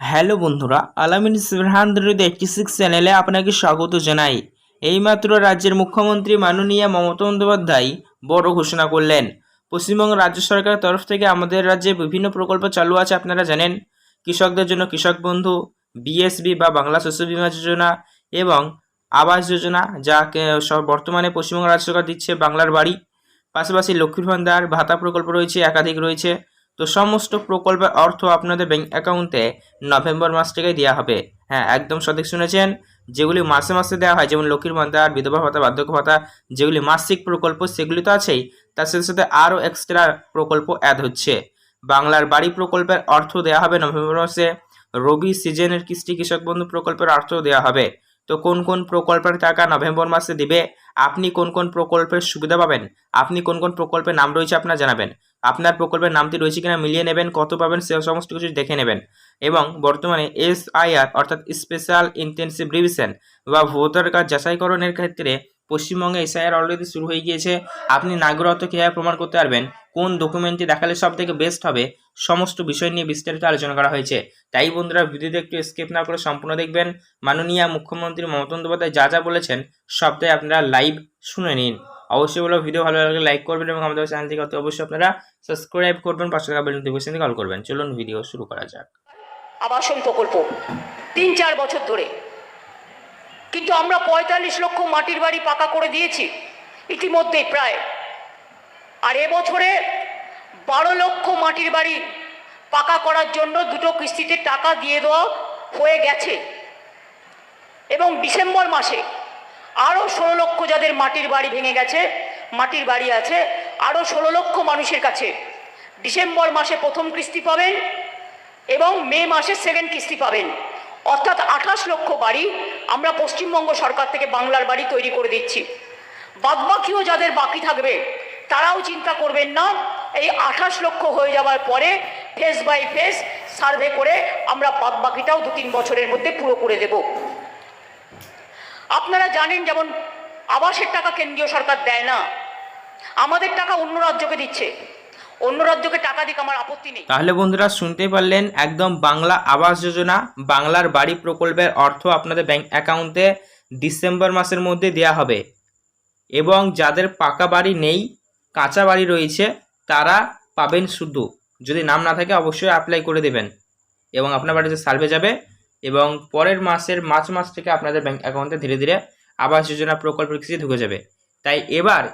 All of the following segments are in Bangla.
হ্যালো বন্ধুরা, আলামিন সেভেন হান্ড্রেড এইটটি সিক্স চ্যানেলে আপনাকে স্বাগত জানাই। এইমাত্র রাজ্যের মুখ্যমন্ত্রী মাননীয় মমতা বন্দ্যোপাধ্যায় বড় ঘোষণা করলেন। পশ্চিমবঙ্গ রাজ্য সরকারের তরফ থেকে আমাদের রাজ্যে বিভিন্ন প্রকল্প চালু আছে, আপনারা জানেন। কৃষকদের জন্য কৃষক বন্ধু বিএসবি বা বাংলা শস্য বীমা যোজনা এবং আবাস যোজনা, যা বর্তমানে পশ্চিমবঙ্গ রাজ্য সরকার দিচ্ছে বাংলার বাড়ি। পাশাপাশি লক্ষ্মীর ভান্ডার, ভাতা প্রকল্প রয়েছে, একাধিক রয়েছে। তো সমস্ত প্রকল্পের অর্থ আপনাদের ব্যাংক অ্যাকাউন্টে নভেম্বর মাস থেকে দেওয়া হবে। হ্যাঁ একদম সঠিক শুনেছেন। যেগুলি মাসে মাসে দেওয়া হয়, যেমন লক্ষ্মীর ভান্ডার বিধবা ভাতা, বার্ধক্য ভাতা, যেগুলি মাসিক প্রকল্প, সেগুলি তো আছেই। তার সাথে সাথে আরও এক্সট্রা প্রকল্প অ্যাড হচ্ছে। বাংলার বাড়ি প্রকল্পের অর্থ দেওয়া হবে নভেম্বর মাসে। রবি সিজনের কৃষ্টি কৃষক বন্ধু প্রকল্পের অর্থ দেওয়া হবে। তো কোন কোন প্রকল্পের টাকা নভেম্বর মাসে দিবে? আপনি কোন কোন প্রকল্পের সুবিধা পাবেন? আপনি কোন কোন প্রকল্পের নাম রয়েছে আপনার জানাবেন। আপনার প্রকল্পের নামটি রয়েছে কিনা মিলিয়ে নেবেন, কত পাবেন সে সমস্ত কিছু দেখে নেবেন। এবং বর্তমানে এসআইআর অর্থাৎ স্পেশাল ইন্টেন্সিভ রিভিশন বা ভোটার কার্ড যাচাইকরণের ক্ষেত্রে পশ্চিমবঙ্গে এসআইআর অলরেডি শুরু হয়ে গিয়েছে। আপনি নাগরিকত্ব কীভাবে প্রমাণ করতে পারবেন কোন ডকুমেন্টটি দেখালে সব থেকে বেস্ট হবে সমস্ত বিষয় নিয়ে বিস্তারিত আলোচনা করা হয়েছে। তাই বন্ধুরা ভিডিওতে একটু স্কেপ না করে সম্পূর্ণ দেখবেন। মাননীয় মুখ্যমন্ত্রী মমতা বন্দ্যোপাধ্যায় যা যা বলেছেন সবটাই আপনারা লাইভ শুনে নিন। অবশ্যই বলো, ভিডিও ভালো লাগলে লাইক করবেন এবং আমাদের চ্যানেলটিকে অতি অবশ্যই আপনারা সাবস্ক্রাইব করবেন, পাশে থাকা বেল নোটিফিকেশন কল করবেন। চলুন ভিডিও শুরু করা যাক। আবাসন প্রকল্প। তিন চার বছর ধরে কিন্তু আমরা পঁয়তাল্লিশ লক্ষ মাটির বাড়ি পাকা করে দিয়েছি। ইতিমধ্যেই প্রায়। আর এবছরে বারো লক্ষ মাটির বাড়ি পাকা করার জন্য দুটো কিস্তিতে টাকা দিয়ে দেওয়া হয়ে গেছে। এবং ডিসেম্বর মাসে আরও ষোলো লক্ষ যাদের মাটির বাড়ি ভেঙে গেছে, মাটির বাড়ি আছে আরও ষোলো লক্ষ মানুষের কাছে ডিসেম্বর মাসে প্রথম কিস্তি পাবেন এবং মে মাসে সেকেন্ড কিস্তি পাবেন। অর্থাৎ আঠাশ লক্ষ বাড়ি আমরা পশ্চিমবঙ্গ সরকার থেকে বাংলার বাড়ি তৈরি করে দিচ্ছি। বাদবাকিও যাদের বাকি থাকবে, তারাও চিন্তা করবেন না, এই আঠাশ লক্ষ হয়ে যাওয়ার পরে ফেস বাই ফেস সার্ভে করে আমরা বাদবাকিটাও দু তিন বছরের মধ্যে পুরো করে দেব। আপনারা জানেন যেমন আবাসের টাকা কেন্দ্রীয় সরকার দেয় না, আমাদের টাকা অন্য রাজ্যকে দিচ্ছে। অন্য রাজ্যকে টাকা দিক আমার আপত্তি নেই। তাহলে বন্ধুরা শুনতে পারলেন একদম বাংলা আবাস যোজনা, বাংলার বাড়ি প্রকল্পের অর্থ আপনাদের ব্যাংক অ্যাকাউন্টে ডিসেম্বর মাসের মধ্যে দেওয়া হবে। এবং যাদের পাকা বাড়ি নেই, কাঁচা বাড়ি রয়েছে, তারা পাবেন শুধু। যদি নাম না থাকে, অবশ্যই অ্যাপ্লাই করে দেবেন। এবং আপনার বাড়িতে সার্ভে যাবে, এবং পরের মাসের মার্চ মাস থেকে আপনাদের ব্যাংক অ্যাকাউন্টে ধীরে ধীরে আবাস যোজনা প্রকল্পের কিছু ঢুকে যাবে। তাই এবার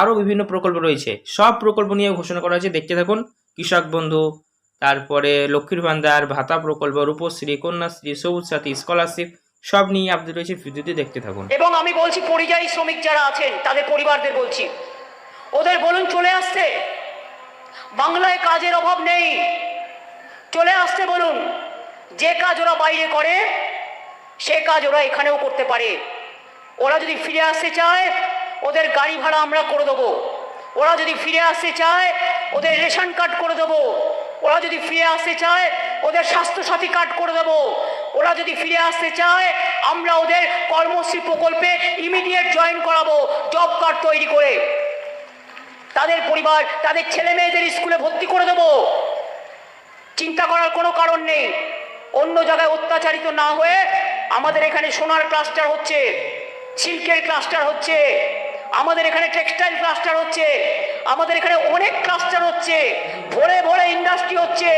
আরও বিভিন্ন প্রকল্প রয়েছে। সব প্রকল্প নিয়ে ঘোষণা করা হয়েছে। দেখতে থাকুন, কৃষক বন্ধু, তারপরে লক্ষ্মীর ভান্ডার ভাতা প্রকল্প, রূপশ্রী, কন্যাশ্রী, সবুজ সাথী, স্কলারশিপ, সব নিয়ে আপডেট রয়েছে ভিডিওটি দেখতে থাকুন। এবং আমি বলছি, পরিযায়ী শ্রমিক যারা আছেন, তাদের পরিবারদের বলছি, ওদের বলুন, চলে আসতে বাংলায় কাজের অভাব নেই। চলে আসতে বলুন। যে কাজ ওরা বাইরে করে, সে কাজ ওরা এখানেও করতে পারে। ওরা যদি ফিরে আসতে চায় ওদের গাড়ি ভাড়া আমরা করে দেবো। ওরা যদি ফিরে আসতে চায়, ওদের রেশন কার্ড করে দেবো। ওরা যদি ফিরে আসতে চায়, ওদের স্বাস্থ্যসাথী কার্ড করে দেবো। ওরা যদি ফিরে আসতে চায়, আমরা ওদের কর্মশ্রী প্রকল্পে ইমিডিয়েট জয়েন করাবো জব কার্ড তৈরি করে। তাদের পরিবার, তাদের ছেলে মেয়েদের স্কুলে ভর্তি করে দেবো। চিন্তা করার কোনো কারণ নেই। অন্য জায়গায় অত্যাচারিত না হয়ে আমাদের এখানে সোনার ক্লাস্টার হচ্ছে সিল্কের ক্লাস্টার হচ্ছে। আমাদের এখানে টেক্সটাইল ক্লাস্টার হচ্ছে, আমাদের এখানে অনেক ক্লাস্টার হচ্ছে, ভোরে ভোরে ইন্ডাস্ট্রি হচ্ছে।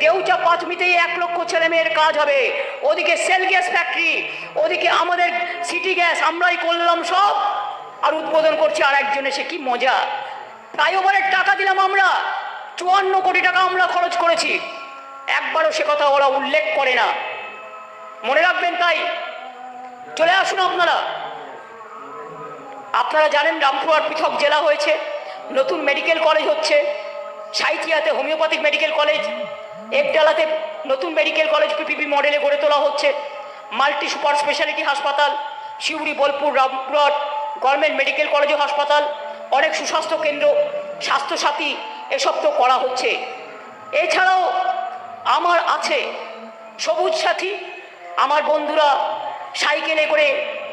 দেউচা পাঁচমিতেই এক লক্ষ ছেলে মেয়ের কাজ হবে। ওদিকে সেল গ্যাস ফ্যাক্টরি, ওদিকে আমাদের সিটি গ্যাস, আমরাই করলাম সব, আর উদ্বোধন করছি আর একজন সে কি মজা। ফ্লাইওভারের টাকা দিলাম আমরা, চুয়ান্ন কোটি টাকা আমরা খরচ করেছি। একবারও সে কথা ওরা উল্লেখ করে না। মনে রাখবেন তাই? চলে আসুন আপনারা। আপনারা জানেন রামপুরহাট পৃথক জেলা হয়েছে, নতুন মেডিকেল কলেজ হচ্ছে, সাইথিয়াতে হোমিওপ্যাথিক মেডিকেল কলেজ একডালাতে নতুন মেডিকেল কলেজ পিপিপি মডেলে গড়ে তোলা হচ্ছে মাল্টি সুপার স্পেশালিটি হাসপাতাল, Suri, Bolpur, Rampurhat government medical college ও হাসপাতাল, অনেক সুস্বাস্থ্য কেন্দ্র, স্বাস্থ্যসাথী, এসব তো করা হচ্ছে। এছাড়াও আমার আছে সবুজ সাথী, আমার বন্ধুরা সাইকেলে করে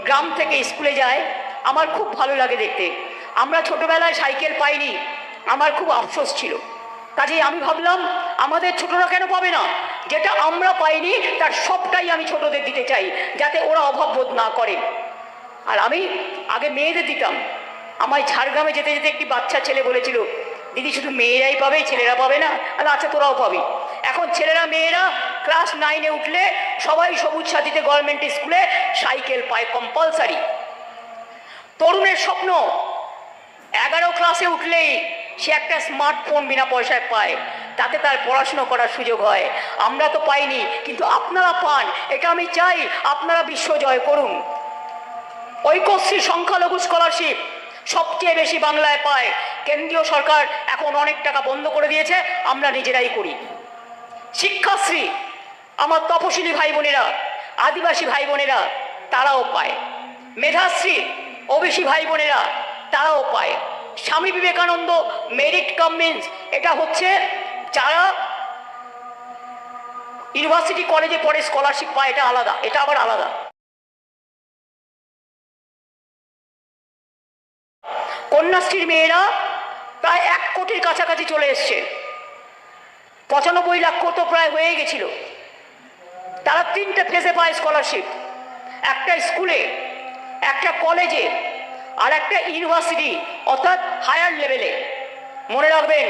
গ্রাম থেকে স্কুলে যায় আমার খুব ভালো লাগে দেখতে। আমরা ছোটবেলায় সাইকেল পাইনি। আমার খুব আফসোস ছিল। কাজেই আমি ভাবলাম, আমাদের ছোটরা কেন পাবে না? যেটা আমরা পাইনি, তার সবটাই আমি ছোটদের দিতে চাই, যাতে ওরা অভাব বোধ না করে। আর আমি আগে মেয়েদের দিতাম। আমায় ঝাড়গ্রামে যেতে যেতে একটি বাচ্চা ছেলে বলেছিল, দিদি, শুধু মেয়েরাই পাবে, ছেলেরা পাবে না? আর আচ্ছা তোরাও পাবি। এখন ছেলেরা, মেয়েরা ক্লাস নাইনে উঠলে সবাই সবুজ সাথীতে গভর্নমেন্ট স্কুলে সাইকেল পায় কম্পালসারি তরুণের স্বপ্ন। এগারো ক্লাসে উঠলেই সে একটা স্মার্টফোন বিনা পয়সায় পায়। তাতে তার পড়াশুনো করার সুযোগ হয়। আমরা তো পাইনি, কিন্তু আপনারা পান। এটা আমি চাই, আপনারা বিশ্ব জয় করুন। ঐক্যশ্রী সংখ্যালঘু স্কলারশিপ সবচেয়ে বেশি বাংলায় পায়। কেন্দ্রীয় সরকার এখন অনেক টাকা বন্ধ করে দিয়েছে, আমরা নিজেরাই করি। শিক্ষাশ্রী, আমার তপশিলি ভাই বোনেরা আদিবাসী ভাই বোনেরা তারাও পায়। মেধাশ্রী ওবিসি ভাই বোনেরা তারাও পায়। স্বামী বিবেকানন্দ মেরিট কামিন্স, এটা হচ্ছে যারা ইউনিভার্সিটি কলেজে পড়ে, স্কলারশিপ পায়, এটা আলাদা, এটা আবার আলাদা। কন্যাশ্রীর মেয়েরা প্রায় এক কোটির কাছাকাছি চলে এসছে। পঁচানব্বই লাখ তো প্রায় হয়ে গেছিল। তারা তিনটে ফেসে পায় স্কলারশিপ। একটা স্কুলে একটা কলেজে আর একটা ইউনিভার্সিটি অর্থাৎ হায়ার লেভেলে মনে রাখবেন,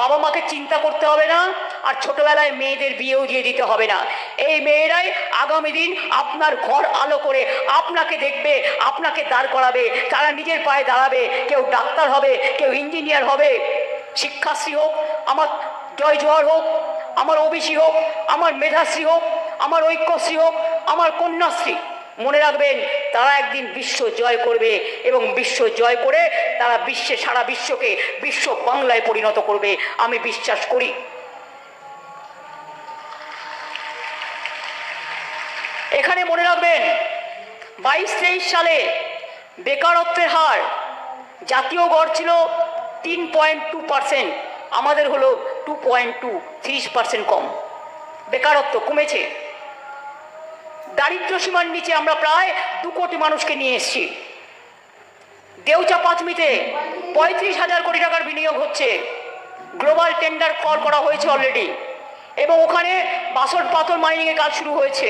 বাবা মাকে চিন্তা করতে হবে না, আর ছোটবেলায় মেয়েদের বিয়েও দিয়ে দিতে হবে না। এই মেয়েরাই আগামী দিন আপনার ঘর আলো করে আপনাকে দেখবে, আপনাকে দাঁড় করাবে, তারা নিজের পায়ে দাঁড়াবে, কেউ ডাক্তার হবে, কেউ ইঞ্জিনিয়ার হবে, শিক্ষাশ্রী হোক, আমার জয় জোয়ার হোক, আমার ওবিসি হোক, আমার মেধাশ্রী হোক, আমার ঐক্যশ্রী হোক, আমার কন্যাশ্রী। মনে রাখবেন, তারা একদিন বিশ্ব জয় করবে এবং বিশ্ব জয় করে তারা বিশ্বে, সারা বিশ্বকে বিশ্ব বাংলায় পরিণত করবে। আমি বিশ্বাস করি। এখানে মনে রাখবেন, বাইশ তেইশ সালে বেকারত্বের হার জাতীয় গড় ছিল তিন পয়েন্ট টু পার্সেন্ট, আমাদের হলো টু পয়েন্ট টু, ত্রিশ পার্সেন্ট কম। বেকারত্ব কমেছে। দারিদ্র সীমার নিচে আমরা প্রায় দু কোটি মানুষকে নিয়ে এসেছি। দেউচা পাঁচমিতে পঁয়ত্রিশ হাজার কোটি টাকার বিনিয়োগ হচ্ছে। গ্লোবাল টেন্ডার কল করা হয়েছে অলরেডি এবং ওখানে বাসট পাথর মাইনিংয়ের কাজ শুরু হয়েছে।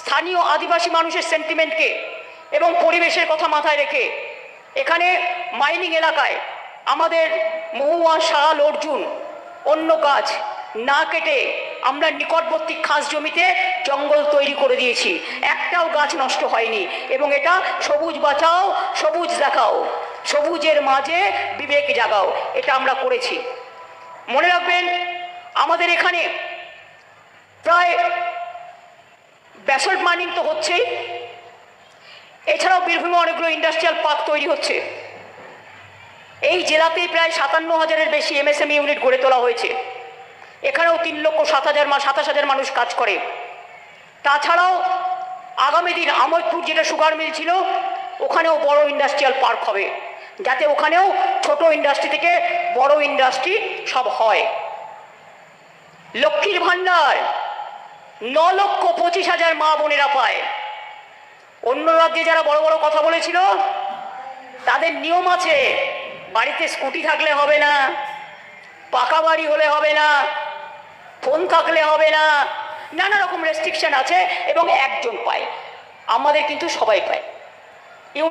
স্থানীয় আদিবাসী মানুষের সেন্টিমেন্টকে এবং পরিবেশের কথা মাথায় রেখে এখানে মাইনিং এলাকায় আমাদের মহুয়া, শাল, অর্জুন, অন্য গাছ না কেটে আমরা নিকটবর্তী খাস জমিতে জঙ্গল তৈরি করে দিয়েছি। একটাও গাছ নষ্ট হয়নি এবং এটা সবুজ বাঁচাও, সবুজ দেখাও, সবুজের মাঝে বিবেক জাগাও, এটা আমরা করেছি। মনে রাখবেন, আমাদের এখানে প্রায় ব্যাসল্ট মাইনিং তো হচ্ছেই। এছাড়াও বীরভূমে অনেকগুলো ইন্ডাস্ট্রিয়াল পার্ক তৈরি হচ্ছে। এই জেলাতেই প্রায় সাতান্ন হাজারের বেশি এমএসএমই ইউনিট গড়ে তোলা হয়েছে। এখানেও তিন লক্ষ সাত হাজার সাতাশ হাজার মানুষ কাজ করে। তাছাড়াও আগামী দিন আমোদপুর যেটা সুগার মিল ছিল, ওখানেও বড় ইন্ডাস্ট্রিয়াল পার্ক হবে, যাতে ওখানেও ছোট ইন্ডাস্ট্রি থেকে বড় ইন্ডাস্ট্রি সব হয়। লক্ষ্মীর ভাণ্ডার, ন লক্ষ পঁচিশ হাজার মা বোনেরা পায়। অন্য রাজ্যে যারা বড় বড় কথা বলেছিল, তাদের নিয়ম আছে, বাড়িতে স্কুটি থাকলে হবে না, পাকা বাড়ি হলে হবে না ফোন থাকলে হবে না। নানা রকম রেস্ট্রিকশন আছে এবং একজন পায়। আমাদের কিন্তু সবাই পায়।